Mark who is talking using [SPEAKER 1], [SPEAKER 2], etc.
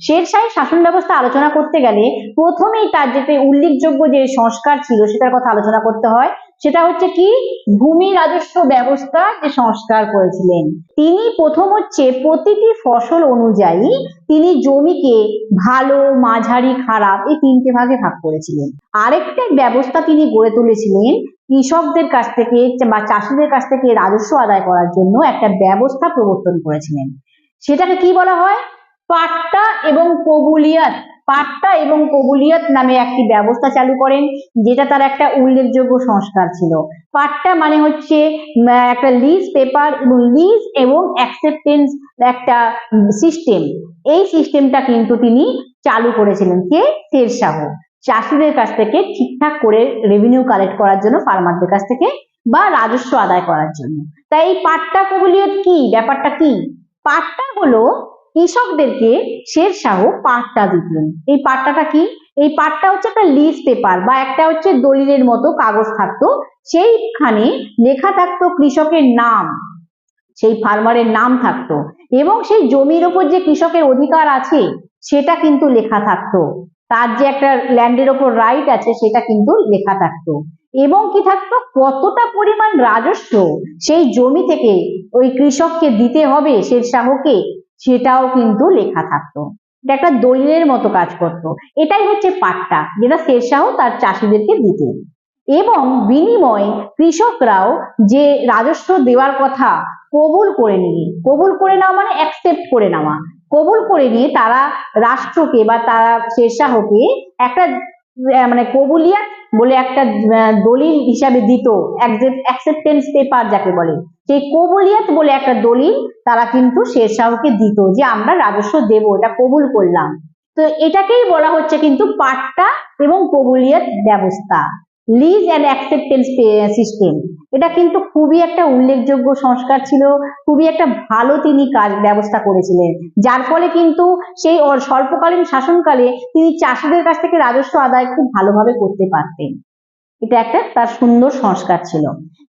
[SPEAKER 1] শেরশাহী শাসন ব্যবস্থা আলোচনা করতে গেলে প্রথমেই তার যেতে উল্লেখযোগ্য যে সংস্কার ছিল সেটার কথা আলোচনা করতে হয়, সেটা হচ্ছে কি? ভূমি রাজস্ব ব্যবস্থা যে সংস্কার করেছিলেন। তিনি প্রথম হচ্ছে প্রতিটি ফসল অনুযায়ী তিনি জমিকে ভালো, মাঝারি, খারাপ এই তিনটে ভাগে ভাগ করেছিলেন। আরেকটা ব্যবস্থা তিনি গড়ে তুলেছিলেন কৃষকদের কাছ থেকে বা চাষিদের কাছ থেকে রাজস্ব আদায় করার জন্য একটা ব্যবস্থা প্রবর্তন করেছিলেন। সেটাকে কি বলা হয়? পাট্টা এবং কবুলিয়াত। পাট্টা এবং কবুলিয়াত নামে একটি ব্যবস্থা চালু করেন, যেটা তার একটা উল্লেখযোগ্য সংস্কার ছিল। পাট্টা মানে হচ্ছে একটা লিজ পেপার এবং লিজ এবং অ্যাকসেপ্টেন্স একটা সিস্টেম এই সিস্টেমটা কিন্তু তিনি চালু করেছিলেন কে? শেরশাহ চাষিদের কাছ থেকে ঠিকঠাক করে রেভিনিউ কালেক্ট করার জন্য ফার্মারদের কাছ থেকে, বা রাজস্ব আদায় করার জন্য। তাই এই পাট্টা কবুলিয়ত কি? ব্যাপারটা কি? পাট্টা হলো কৃষকদেরকে শের শাহ পাট্টা দিতেন। এই পাট্টাটা কি? এই পাট্টা হচ্ছে একটা লিজ পেপার বা একটা হচ্ছে দলিলের মতো কাগজ থাকতো। সেইখানে লেখা থাকতো কৃষকের নাম। সেই ফার্মারের নাম থাকতো। এবং সেই জমির ওপর যে কৃষকের অধিকার আছে, সেটা কিন্তু লেখা থাকতো। তার যে একটা ল্যান্ডের ওপর রাইট আছে, সেটা কিন্তু লেখা থাকতো। এবং কি থাকতো? কতটা পরিমাণ রাজস্ব সেই জমি থেকে ওই কৃষককে দিতে হবে সে শাহকে? সেটাও কিন্তু লেখা থাকতো। এটা একটা দলিলের মতো কাজ করতো। এটাই হচ্ছে পাট্টা যেটা শেরশাহ তার চাষিদেরকে দিতেন। এবং বিনিময়ে কৃষকরাও যে রাজস্ব দেওয়ার কথা কবুল করে নিয়ে, কবুল করে নেওয়া মানে অ্যাকসেপ্ট করে নেওয়া, কবুল করে নিয়ে তারা রাষ্ট্রকে বা তারা শেরশাহকে একটা মানে কবুলিয়াত বলে একটা দলিল হিসাবে দিত। অ্যাকসেপ্টেন্স পেপার যাকে বলে। সেই কবুলিয়াত বলে একটা দলিল তারা কিন্তু শেরশাহকে দিত যে, আমরা রাজস্ব দেব, এটা কবুল করলাম। তো এটাকেই বলা হচ্ছে কিন্তু পাট্টা এবং কবুলিয়াত ব্যবস্থা। লিজ অ্যান্ড অ্যাকসেপ্টেন্স সিস্টেম এটা কিন্তু খুবই একটা উল্লেখযোগ্য সংস্কার ছিল, খুবই একটা ভালো তিনি কাজ, ব্যবস্থা করেছিলেন। যার ফলে কিন্তু সেই স্বল্পকালীন শাসনকালে তিনি চাষিদের কাছ থেকে রাজস্ব আদায় খুব ভালোভাবে করতে পারতেন। এটা একটা তার সুন্দর সংস্কার ছিল।